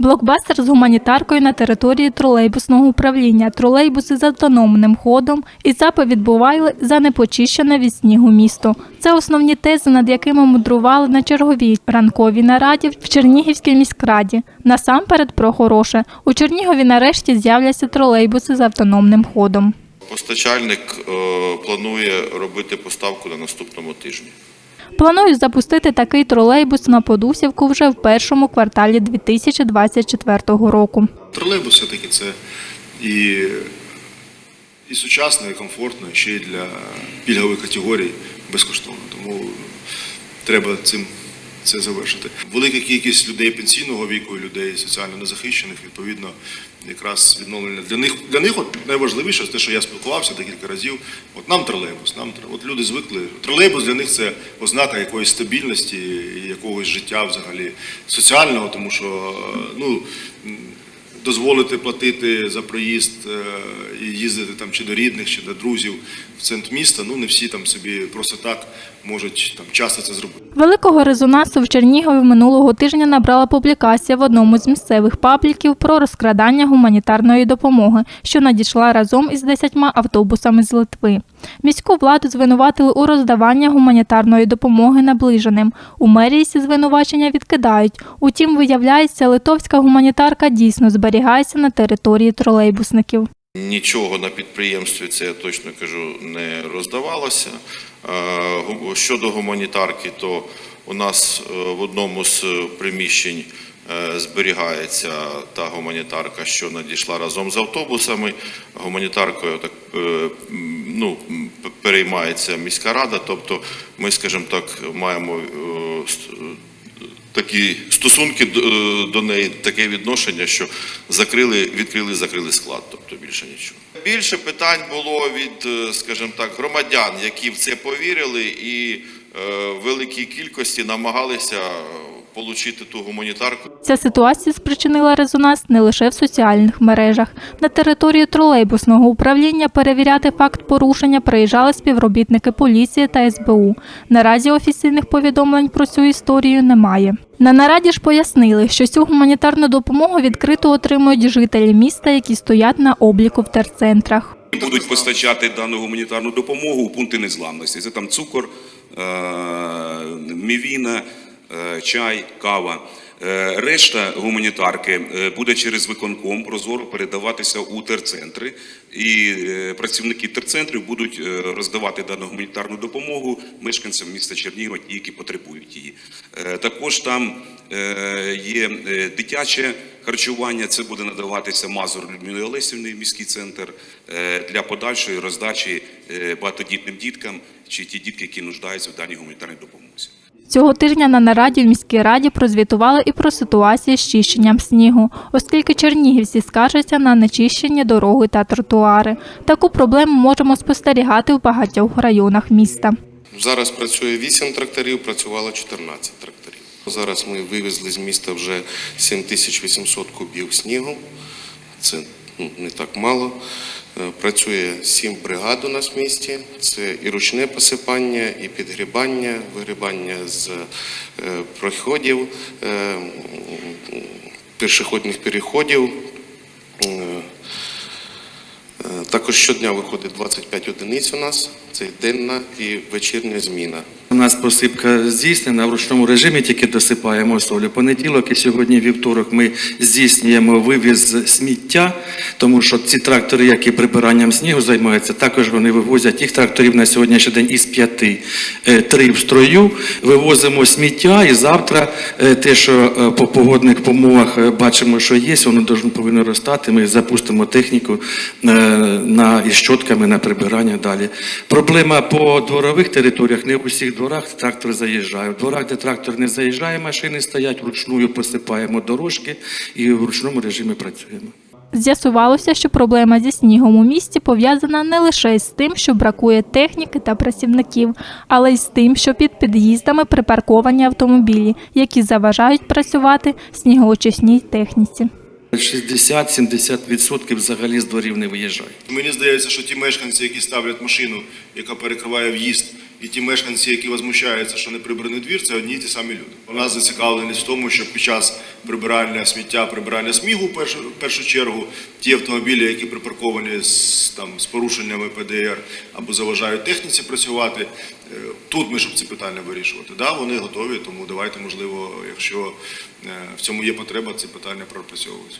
Блокбастер з гуманітаркою на території тролейбусного управління, тролейбуси з автономним ходом і ЦАПи відбували за непочищене від снігу місто. Це основні тези, над якими мудрували на черговій ранковій нараді в Чернігівській міськраді. Насамперед про хороше. У Чернігові нарешті з'являться тролейбуси з автономним ходом. Постачальник е, планує робити поставку на наступному тижні. Планують запустити такий тролейбус на Подусівку вже в першому кварталі 2024 року. Тролейбус все-таки це і, і сучасно, і комфортно, і ще й для пільгових категорій безкоштовно. Тому треба цим це завершити. Велика кількість людей пенсійного віку людей соціально незахищених, відповідно, якраз відновлення для них для них от найважливіше те, що я спілкувався декілька разів. От нам тролейбус, нам от люди звикли. Тролейбус для них це ознака якоїсь стабільності якогось життя взагалі соціального, тому що ну дозволити платити за проїзд е, і їздити там чи до рідних, чи до друзів в центр міста. Ну не всі там собі просто так можуть там часто це зробити. Великого резонансу в Чернігові минулого тижня набрала публікація в одному з місцевих пабліків про розкрадання гуманітарної допомоги, що надійшла разом із десятьма автобусами з Литви. Міську владу звинуватили у роздаванні гуманітарної допомоги наближеним. У мерії звинувачення відкидають. Утім, виявляється, литовська гуманітарка дійсно зберігається на території тролейбусників. Нічого на підприємстві, це я точно кажу, не роздавалося. Е, Щодо гуманітарки, то у нас е, в одному з приміщень е, зберігається та гуманітарка, що надійшла разом з автобусами. Гуманітаркою так е, ну, переймається міська рада. Тобто, ми, скажімо так, маємо е, такі стосунки до, неї, таке відношення, що закрили, відкрили, закрили склад, тобто більше нічого. Більше питань було від, е, скажімо так, громадян, які в це повірили, і е, в великій кількості намагалися отримати ту гуманітарку. Ця ситуація спричинила резонанс не лише в соціальних мережах. На територію тролейбусного управління перевіряти факт порушення приїжджали співробітники поліції та СБУ. Наразі офіційних повідомлень про цю історію немає. На нараді ж пояснили, що цю гуманітарну допомогу відкрито отримують жителі міста, які стоять на обліку в терцентрах. Будуть постачати дану гуманітарну допомогу у пункти незламності. Це там цукор, е, мівіна, чай, кава. Е, Решта гуманітарки е, буде через виконком прозоро передаватися у терцентри, і е, працівники терцентрів будуть е, роздавати дану гуманітарну допомогу мешканцям міста Чернігова, ті, які потребують її. Е, Також там е, є е, дитяче харчування. Це буде надаватися Мазур Людмилі Олесівні, міський центр е, для подальшої роздачі е, багатодітним діткам чи ті дітки, які нуждаються в даній гуманітарній допомозі. Цього тижня на нараді в міській раді прозвітували і про ситуацію з чищенням снігу, оскільки чернігівці скаржаться на нечищені дороги та тротуари. Таку проблему можемо спостерігати в багатьох районах міста. Зараз працює 8 тракторів, працювало 14 тракторів. Зараз ми вивезли з міста вже 7800 кубів снігу. Це ну, не так мало. Е, Працює 7 бригад у нас в місті. Це і ручне посипання, і підгрібання, вигрібання з е, проходів, е, пішохідних переходів. Також щодня виходить 25 одиниць у нас. Це денна і вечірня зміна. У нас посипка здійснена в ручному режимі, тільки досипаємо солю. Понеділок і сьогодні вівторок ми здійснюємо вивіз сміття, тому що ці трактори, які прибиранням снігу займаються, також вони вивозять їх тракторів на сьогоднішній день із п'яти. Е, Три в строю, вивозимо сміття і завтра е, те, що е, по погодних умовах е, бачимо, що є, воно повинно ростати. Ми запустимо техніку на, із щотками на прибирання далі. Проблема по дворових територіях, не усіх дворах трактор заїжджає. В дворах, де трактор не заїжджає, машини стоять, вручную посипаємо дорожки і в ручному режимі працюємо. З'ясувалося, що проблема зі снігом у місті пов'язана не лише з тим, що бракує техніки та працівників, але й з тим, що під під'їздами припарковані автомобілі, які заважають працювати снігоочисній техніці. 60-70% взагалі з дворів не виїжджають. Мені здається, що ті мешканці, які ставлять машину, яка перекриває в'їзд і ті мешканці, які возмущаються, що не прибраний двір, це одні й ті самі люди. У нас зацікавленість в тому, щоб під час прибирання сміття, прибирання смігу в першу, в першу чергу, ті автомобілі, які припарковані з, там, з порушеннями ПДР або заважають техніці працювати, е, тут ми щоб ці питання вирішувати. Да, вони готові, тому давайте, можливо, якщо е, в цьому є потреба, ці питання пропрацьовуються.